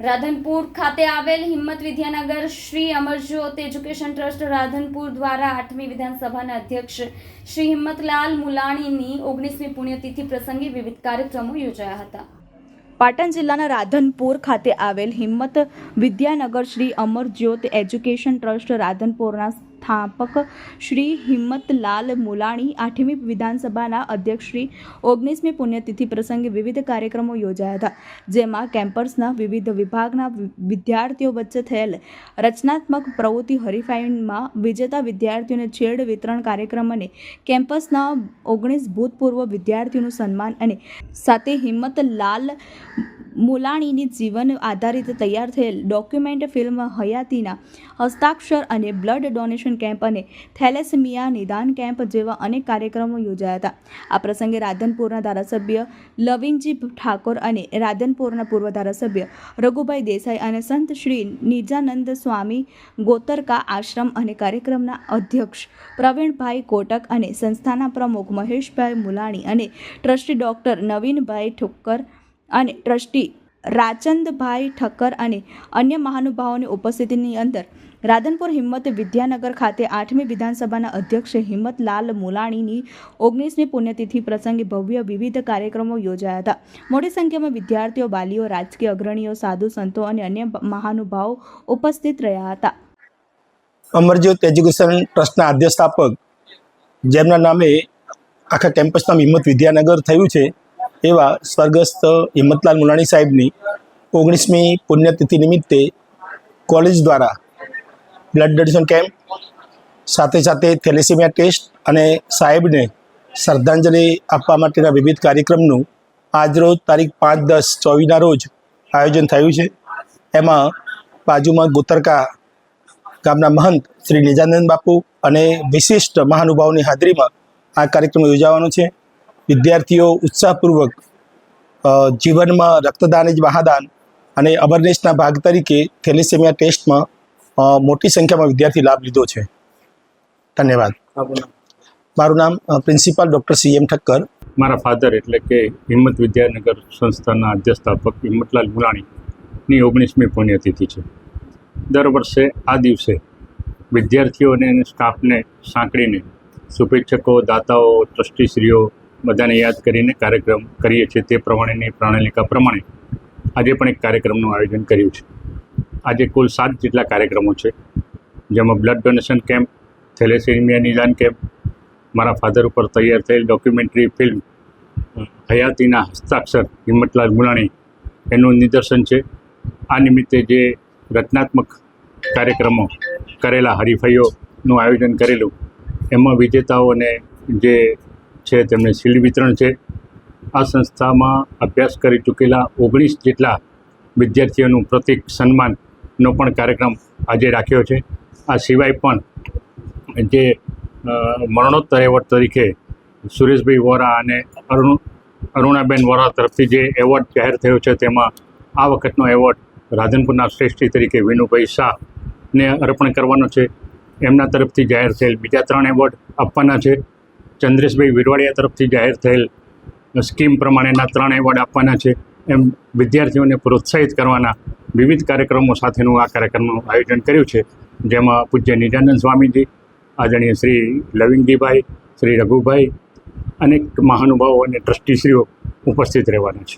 રાધનપુર ખાતે આવેલ Himmat Vidyanagar Shri Amarjyot education trust Radhanpur દ્વારા આઠમી વિધાનસભાના અધ્યક્ષ શ્રી હિંમતલાલ મુલાણીની ઓગણીસમી પુણ્યતિથિ પ્રસંગે વિવિધ કાર્યક્રમો યોજાયા હતા. પાટણ જિલ્લાના રાધનપુર ખાતે આવેલ હિંમત વિદ્યાનગર શ્રી અમરજ્યોત એજ્યુકેશન ટ્રસ્ટ રાધનપુરના સ્થાપક શ્રી હિંમતલાલ મુલાણી, આઠમી વિધાનસભાના અધ્યક્ષ શ્રી ઓગણીસમી પુણ્યતિથિ પ્રસંગે વિવિધ કાર્યક્રમો યોજાયા હતા, જેમાં કેમ્પસના વિવિધ વિભાગના વિદ્યાર્થીઓ વચ્ચે થયેલ રચનાત્મક પ્રવૃત્તિ હરીફાઈમાં વિજેતા વિદ્યાર્થીઓને છેડ વિતરણ કાર્યક્રમ અને કેમ્પસના ઓગણીસ ભૂતપૂર્વ વિદ્યાર્થીઓનું સન્માન અને સાથે હિંમતલાલ મુલાણીની જીવન આધારિત તૈયાર થયેલ ડોક્યુમેન્ટ ફિલ્મ હયાતીના હસ્તાક્ષર અને બ્લડ ડોનેશન કેમ્પ અને થેલેસમિયા નિદાન કેમ્પ જેવા અનેક કાર્યક્રમો યોજાયા હતા. આ પ્રસંગે રાધનપુરના ધારાસભ્ય લવિંગજી ઠાકોર અને રાધનપુરના પૂર્વ ધારાસભ્ય રઘુભાઈ દેસાઈ અને સંત શ્રી નિજાનંદ સ્વામી ગોતરકા આશ્રમ અને કાર્યક્રમના અધ્યક્ષ પ્રવીણભાઈ કોટક અને સંસ્થાના પ્રમુખ મહેશભાઈ મુલાણી અને ટ્રસ્ટી ડૉક્ટર નવીનભાઈ ઠુક્કર અને ટ્રસ્ટી રાચંદભાઈ ઠક્કર અને અન્ય મહાનુભાવોની ઉપસ્થિતિની અંદર રાધનપુર હિંમત વિદ્યાનગર ખાતે આઠમી વિધાનસભાના અધ્યક્ષ હિંમતલાલ મુલાણીની ઓગણીસમી પુણ્યતિથિ પ્રસંગે ભવ્ય વિવિધ કાર્યક્રમો યોજાયા હતા. મોટી સંખ્યામાં વિદ્યાર્થીઓ વાલીઓ રાજકીય અગ્રણીઓ, સાધુ સંતો અને અન્ય મહાનુભાવો ઉપસ્થિત રહ્યા હતા. અમરજ્યોત એજ્યુકેશન ટ્રસ્ટના અધ્યક્ષ સ્થાપક જેમના નામે આખા કેમ્પસના હિંમત વિદ્યાનગર થયું છે એવા સ્વર્ગસ્થ હિંમતલાલ મુલાણી સાહેબની ઓગણીસમી પુણ્યતિથિ નિમિત્તે કોલેજ દ્વારા બ્લડ ડોનેશન કેમ્પ, સાથે સાથે થેલેસેમિયા ટેસ્ટ અને સાહેબને શ્રદ્ધાંજલિ આપવા માટેના વિવિધ કાર્યક્રમનું આજરોજ તારીખ પાંચ દસ ચોવીસના રોજ આયોજન થયું છે. એમાં બાજુમાં ગોતરકા ગામના મહંત શ્રી નિજાનંદ બાપુ અને વિશિષ્ટ મહાનુભાવોની હાજરીમાં આ કાર્યક્રમ યોજાવાનો છે. વિદ્યાર્થીઓ ઉત્સાહપૂર્વક જીવનમાં રક્તદાન જ મહાદાન અને અવરનેસના ભાગ તરીકે થેલેસેમિયા ટેસ્ટમાં મોટી સંખ્યામાં વિદ્યાર્થી લાભ લીધો છે. ધન્યવાદ. મારું નામ principal doctor C M Thakkar. મારા ફાધર એટલે કે હિંમત વિદ્યાનગર સંસ્થાના અધ્યસ્થાપક હિંમતલાલ મુલાણીની ઓગણીસમી પુણ્યતિથિ છે. દર વર્ષે આ દિવસે વિદ્યાર્થીઓને અને સ્ટાફને સાંકળીને શુભેચ્છકો, દાતાઓ, ટ્રસ્ટીશ્રીઓ બધાને યાદ કરીને કાર્યક્રમ કરીએ છીએ તે પ્રમાણેની પ્રણાલિકા પ્રમાણે આજે પણ એક કાર્યક્રમનું આયોજન કર્યું છે. આજે કુલ સાત જેટલા કાર્યક્રમો છે. જેમાં બ્લડ ડોનેશન કેમ્પ થેલેસેમિયા નિદાન કેમ્પ મારા ફાધર ઉપર તૈયાર થયેલ ડોક્યુમેન્ટરી ફિલ્મ હયાતીના હસ્તાક્ષર હિંમતલાલ મુલાણી એનું નિદર્શન છે. આ નિમિત્તે જે રચનાત્મક કાર્યક્રમો કરેલા હરીફાઈઓનું આયોજન કરેલું, એમાં વિજેતાઓને જે છે તેમને શિલ્ડ વિતરણ છે. આ સંસ્થામાં અભ્યાસ કરી ચૂકેલા ઓગણીસ જેટલા વિદ્યાર્થીઓનું પ્રતિક સન્માનનો પણ કાર્યક્રમ આજે રાખ્યો છે. આ સિવાય પણ જે મરણોત્તર એવોર્ડ તરીકે સુરેશભાઈ વોરા અને અરુણ, અરુણાબેન વોરા તરફથી જે એવોર્ડ જાહેર થયો છે, તેમાં આ વખતનો એવોર્ડ રાધનપુરના શ્રેષ્ઠી તરીકે વિનુભાઈ શાહને અર્પણ કરવાનો છે. એમના તરફથી જાહેર થયેલ બીજા ત્રણ એવોર્ડ આપવાના છે. ચંદ્રેશભાઈ વિરવાડિયા તરફથી જાહેર થયેલ સ્કીમ પ્રમાણેના ત્રણ એવોર્ડ આપવાના છે. એમ વિદ્યાર્થીઓને પ્રોત્સાહિત કરવાના વિવિધ કાર્યક્રમો સાથેનું આ કાર્યક્રમનું આયોજન કર્યું છે. જેમાં પૂજ્ય નિજાનંદ સ્વામીજી, આદરણીય શ્રી લવિંગજીભાઈ, શ્રી રઘુભાઈ અનેક મહાનુભાવો અને ટ્રસ્ટીશ્રીઓ ઉપસ્થિત રહેવાના છે.